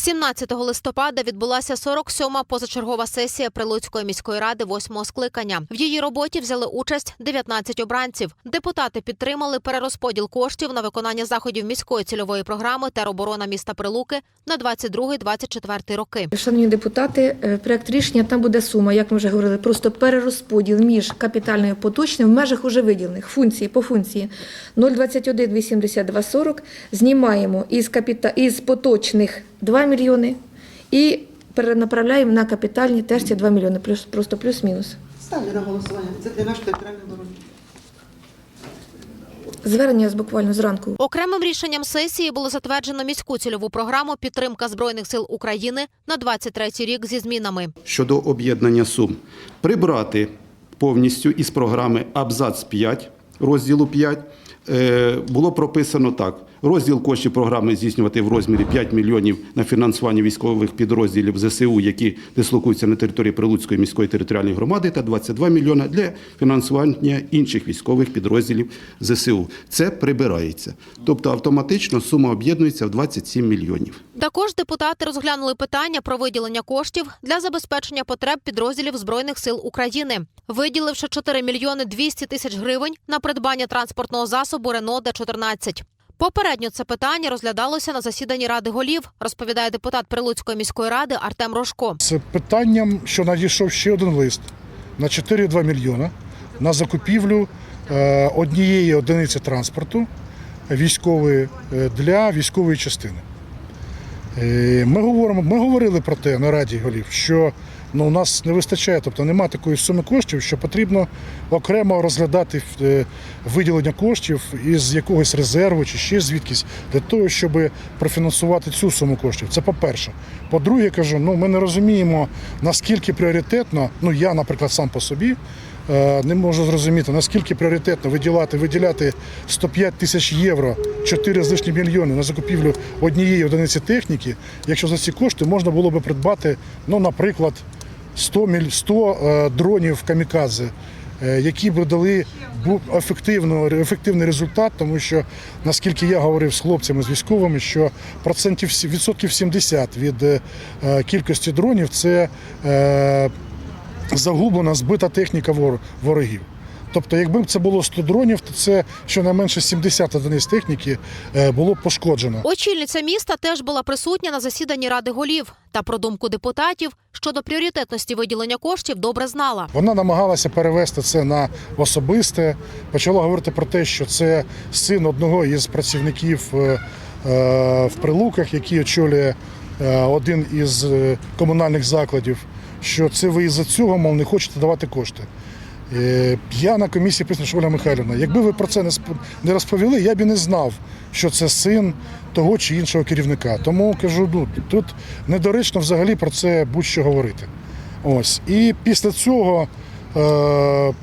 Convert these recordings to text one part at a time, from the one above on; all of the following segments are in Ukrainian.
17 листопада відбулася 47-ма позачергова сесія Прилуцької міської ради восьмого скликання. В її роботі взяли участь 19 обранців. Депутати підтримали перерозподіл коштів на виконання заходів міської цільової програми тероборона міста Прилуки на 22-24 роки. Шановні депутати, е, проект рішення там буде сума, як ми вже говорили, просто перерозподіл між капітальною поточним в межах уже виділених функції по функції 021 82 40 знімаємо із капіта із поточних 2 мільйони і перенаправляємо на капітальні теж ці 2 мільйони, плюс просто плюс-мінус. Ставлю на голосування. Це для нашої територіальної оборони. Звернення з буквально зранку Окремим рішенням сесії було затверджено міську цільову програму підтримка збройних сил України на 23 рік зі змінами. щодо об'єднання сум прибрати повністю із програми абзац 5 розділу 5 е, було прописано так. Розділ коштів програми здійснювати в розмірі 5 мільйонів на фінансування військових підрозділів ЗСУ, які дислокуються на території Прилуцької міської територіальної громади, та 22 мільйона для фінансування інших військових підрозділів ЗСУ. Це прибирається. Тобто автоматично сума об'єднується в 27 мільйонів. Також депутати розглянули питання про виділення коштів для забезпечення потреб підрозділів збройних сил України, виділивши 4 мільйони 200 тисяч гривень на придбання транспортного засобу Рено Д-14. Попередньо це питання розглядалося на засіданні ради голів, розповідає депутат Прилуцької міської ради Артем Рожко. з питанням, що надійшов ще один лист на 4,2 мільйона на закупівлю е, однієї одиниці транспорту військової е, для військової частини. Е, Ми говоримо, ми говорили про те на раді голів, що ну, у нас не вистачає, тобто немає такої суми коштів, що потрібно окремо розглядати е, виділення коштів із якогось резерву чи ще звідкись для того, щоб профінансувати цю суму коштів. Це по-перше. По-друге, я кажу, ну ми не розуміємо наскільки пріоритетно, ну я, наприклад, сам по собі. е, Не можу зрозуміти, наскільки пріоритетно виділяти, виділяти 105 тисяч євро, 4 з лишнім мільйони на закупівлю однієї одиниці техніки, якщо за ці кошти можна було би придбати, ну, наприклад, 100, міль- 100 е, дронів камікадзе, е, які б дали був ефективний результат, тому що, наскільки я говорив з хлопцями, з військовими, що процентів відсотків 70 від е, кількості дронів це загублена, збита техніка вор- ворогів. Тобто, якби це було 100 дронів, то це щонайменше 70 одиниць техніки е, було пошкоджено. Очільниця міста теж була присутня на засіданні ради голів та про думку депутатів щодо пріоритетності виділення коштів добре знала. Вона намагалася перевести це на особисте, почала говорити про те, що це син одного із працівників е, е, в Прилуках, який очолює один із комунальних закладів. Що це ви із-за цього, мов, не хочете давати кошти. Е, Я на комісії присутня Оля Михайлівна. Якби ви про це не розповіли, я б і не знав, що це син того чи іншого керівника. Тому кажу, ну, тут недоречно взагалі про це будь-що говорити. Ось. І після цього, е,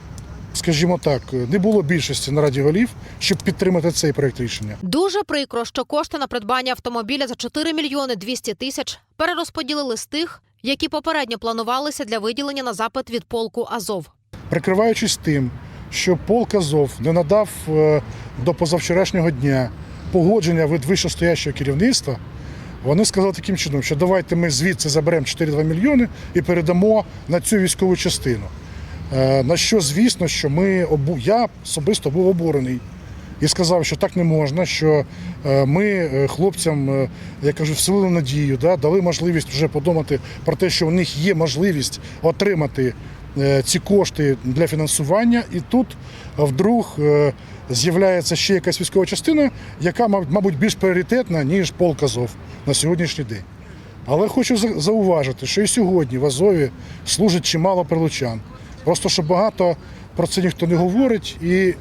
скажімо так, не було більшості на Раді голів, щоб підтримати цей проект рішення. Дуже прикро, що кошти на придбання автомобіля за 4 мільйони 200 тисяч перерозподілили з тих, які попередньо планувалися для виділення на запит від полку Азов. Прикриваючись тим, що полк Азов не надав е, до позавчорашнього дня погодження від вищостоящого керівництва, вони сказали таким чином, що давайте ми звідси заберемо 4,2 мільйони і передамо на цю військову частину. Е, На що, звісно, що ми я особисто був обурений і сказав, що так не можна, що е, ми хлопцям, я кажу, вселили надію, да, дали можливість вже подумати про те, що у них є можливість отримати ці кошти для фінансування, і тут е, вдруг е, з'являється ще якась військова частина, яка, мабуть, більш пріоритетна, ніж полк Азов на сьогоднішній день. Але хочу за- зауважити, що і сьогодні в Азові служить чимало прилучан. Просто що багато про це ніхто не говорить, і,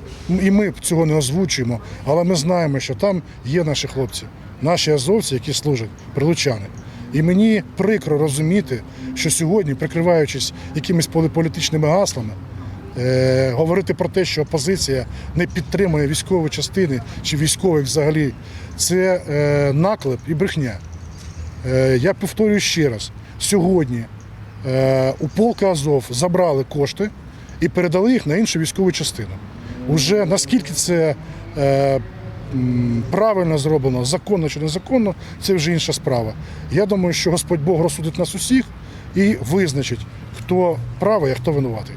і ми цього не озвучуємо. Але ми знаємо, що там є наші хлопці, наші азовці, які служать, прилучани. І мені прикро розуміти, що сьогодні, прикриваючись якимись полі- політичними гаслами, е, говорити про те, що опозиція не підтримує військові частини чи військових взагалі, це е, наклеп і брехня. Е, Я повторюю ще раз: сьогодні у полка Азов забрали кошти і передали їх на іншу військову частину. Уже наскільки це правильно зроблено, законно чи незаконно, це вже інша справа. Я думаю, що Господь Бог розсудить нас усіх і визначить, хто правий, а хто винуватий.